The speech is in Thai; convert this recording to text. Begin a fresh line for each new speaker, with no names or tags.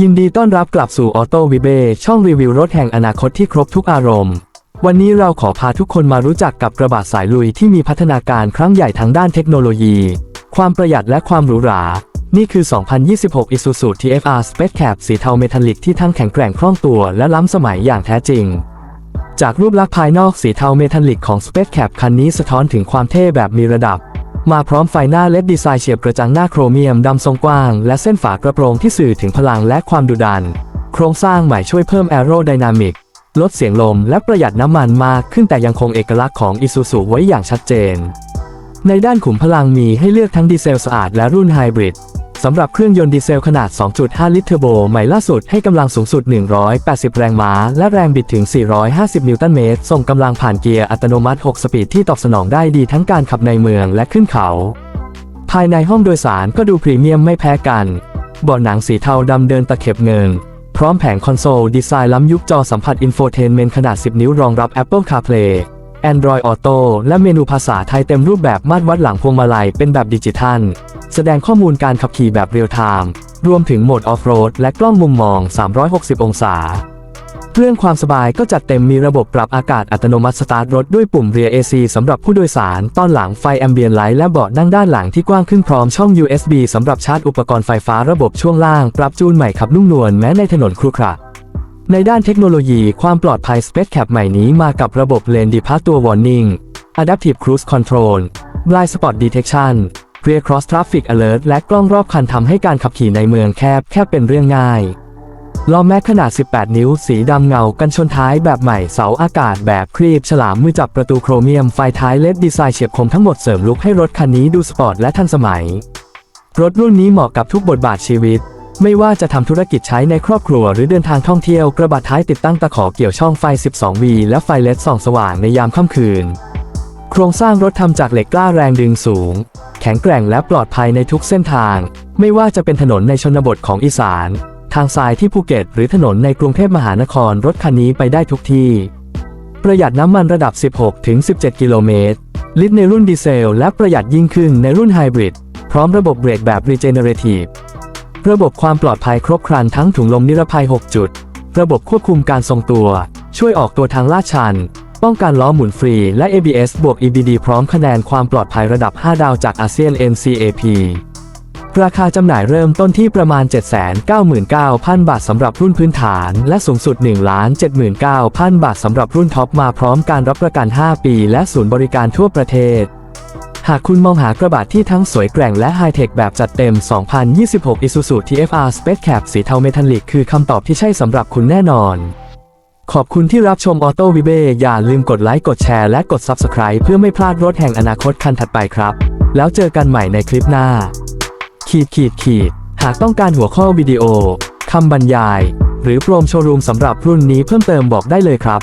ยินดีต้อนรับกลับสู่ออโต้วิเบช่องรีวิวรถแห่งอนาคตที่ครบทุกอารมณ์ วันนี้เราขอพาทุกคนมารู้จักกับกระบะสายลุยที่มีพัฒนาการครั้งใหญ่ทั้งด้านเทคโนโลยี ความประหยัดและความหรูหรา นี่คือ 2026 Isuzu TFR Space Cab สีเทาเมทัลลิกที่ทั้งแข็งแกร่งคล่องตัวและล้ำสมัยอย่างแท้จริง จากรูปลักษณ์ภายนอกสีเทาเมทัลลิกของ Space Cab คันนี้สะท้อนถึงความเท่แบบมีระดับ มาพร้อมไฟหน้าเล็ดดีไซน์เฉียบกระจังหน้าโครเมียมดำทรงกว้าง และเส้นฝากระโปรงที่สื่อถึงพลังและความดุดัน โครงสร้างใหม่ช่วยเพิ่มแอโรไดนามิกลดเสียงลมและประหยัดน้ำมันมากขึ้นแต่ยังคงเอกลักษณ์ของอิซูซุไว้อย่างชัดเจน ในด้านขุมพลังมีให้เลือกทั้งดีเซลสะอาดและรุ่นไฮบริด สำหรับเครื่องยนต์ดีเซลขนาด 2.5 ลิตรเทอร์โบใหม่ล่าสุดให้กำลังสูงสุด 180 แรงม้า และแรงบิดถึง 450 นิวตันเมตร ส่งกำลังผ่านเกียร์อัตโนมัติ 6 สปีดที่ตอบสนองได้ดีทั้งการขับในเมืองและขึ้นเขา ภายในห้องโดยสารก็ดูพรีเมียมไม่แพ้กันเบาะหนังสีเทาดำเดินตะเข็บเงิน พร้อมแผงคอนโซล ดีไซน์ล้ำยุคจอสัมผัสอินโฟเทนเมนต์ขนาด 10 นิ้วรองรับ Apple CarPlay Android Auto และเมนูภาษาไทยเต็มรูปแบบมาตรวัดหลังพวงมาลัยเป็นแบบดิจิทัล แสดงข้อมูลการขับขี่แบบเรียลไทม์รวมถึงโหมดออฟโรดและกล้องมุมมอง 360 องศา เรื่องความสบายก็จัดเต็มมีระบบปรับอากาศอัตโนมัติสตาร์ทรถด้วยปุ่มเรียร์ AC สำหรับผู้โดยสารตอนหลังไฟแอมเบียนไลท์และเบาะนั่งด้านหลังที่กว้างขึ้นพร้อมช่อง USB สำหรับชาร์จอุปกรณ์ไฟฟ้าระบบช่วงล่าง ปรับจูนใหม่ขับนุ่มนวลแม้ในถนนครุขระในด้านเทคโนโลยีความปลอดภัย Space Cab ใหม่นี้มากับระบบ Lane Departure Warning Adaptive Cruise Control Blind Spot Detection Rear Cross Traffic Alert และกล้องรอบคันทำให้การขับขี่ในเมืองแคบแค่เป็นเรื่องง่าย ล้อแม็กขนาด 18 นิ้ว สีดำเงา กันชนท้ายแบบใหม่ เสาอากาศแบบครีบ ฉลามมือจับประตูโครเมียม ไฟท้ายเลดดีไซน์เฉียบคมทั้งหมดเสริมลุคให้รถคันนี้ดูสปอร์ตและทันสมัย รถรุ่นนี้เหมาะกับทุกบทบาทชีวิต ไม่ว่าจะทำธุรกิจใช้ในครอบครัวหรือเดินทางท่องเที่ยว กระบะท้ายติดตั้งตะขอเกี่ยวช่องไฟ 12V และไฟเลดส่องสว่างในยามค่ำคืน โครงสร้างรถทำจากเหล็กกล้าแรงดึงสูง แข็งแกร่งและปลอดภัยในทุกเส้นทาง ไม่ว่าจะเป็นถนนในชนบทของอีสาน ทางทรายที่ภูเก็ต หรือถนนในกรุงเทพมหานครรถคันนี้ไปได้ทุกที่ ประหยัดน้ำมันระดับ 16-17 กิโลเมตร ลิตรในรุ่นดีเซล และประหยัดยิ่งขึ้นในรุ่นไฮบริดพร้อมระบบเบรกแบบ Regenerative ระบบความปลอดภัยครบครันทั้งถุงลมนิรภัย 6 จุด ระบบควบคุมการทรงตัว ช่วยออกตัวทางลาดชัน ป้องกันล้อหมุนฟรีและ ABS บวก EBD พร้อมคะแนนความปลอดภัยระดับ 5 ดาวจากอาเซียน NCAP ราคาจำหน่ายเริ่มต้นที่ประมาณ 799,000 บาทสำหรับรุ่นพื้นฐาน และสูงสุด 1,79,000 บาทสำหรับรุ่นท็อปมาพร้อมการรับประกัน 5 ปี และศูนย์บริการทั่วประเทศ หากคุณมองหากระบะที่ทั้งสวยแกร่งและไฮเทคแบบจัดเต็ม 2026 Isuzu TFR Space Cab สีเทาเมทัลลิกคือคำตอบที่ใช่สำหรับคุณแน่นอน ขอบคุณที่รับชมออโต้วิเบอย่าลืมกดไลค์กดแชร์และกด Subscribe เพื่อไม่พลาดรถแห่งอนาคตคันถัดไปครับ แล้วเจอกันใหม่ในคลิปหน้า ขีดขีดขีด หากต้องการหัวข้อวิดีโอคำบรรยาย หรือโปรโมโชว์รูมสำหรับรุ่นนี้เพิ่มเติมบอกได้เลยครับ